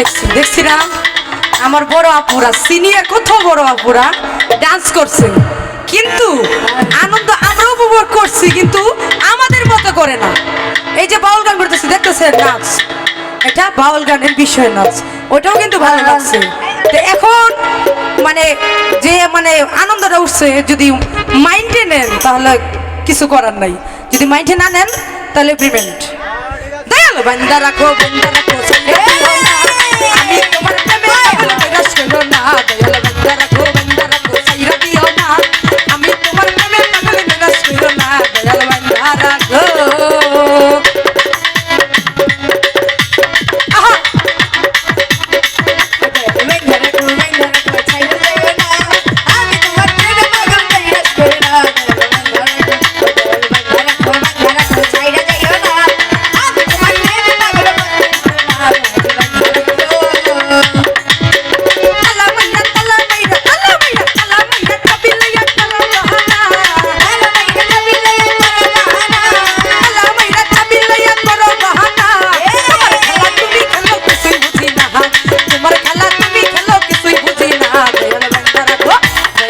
দেখছি দেখছি না আমার বড় আপুরা, সিনিয়র কত বড় আপুরা ডান্স করছে। কিন্তু আনন্দ আমরা উপভোগ করছি, কিন্তু আমাদের মতো করে না। এই যে বাউল গান করতেছি, দেখতেছেন নাচ? এটা বাউল গানের বিষয় নাচ। ওটাও কিন্তু ভালো লাগছে। তো এখন মানে যে মানে আনন্দটা উঠছে, যদি মাইন্ডে নেন, তাহলে কিছু করার নাই। যদি মাইন্ডে না নেন, তাহলে প্রিভেন্ট দয়ালু বান্দা রাখো বান্দা রাখো। আমি তোমার প্রেমে না দয়ালু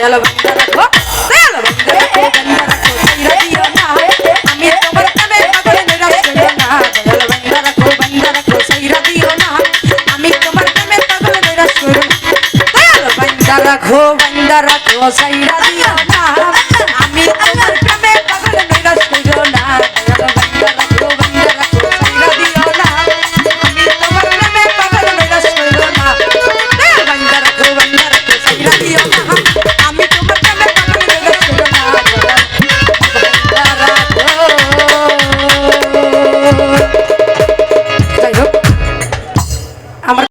দয়াল বান্দা রাখো, দয়াল বান্দা রাখো। বান্দা রাখো ছাইরা দিও না। আমি তোমার প্রেমে পাগল নিরাশ করিও না। দয়াল বান্দা রাখো দিও না।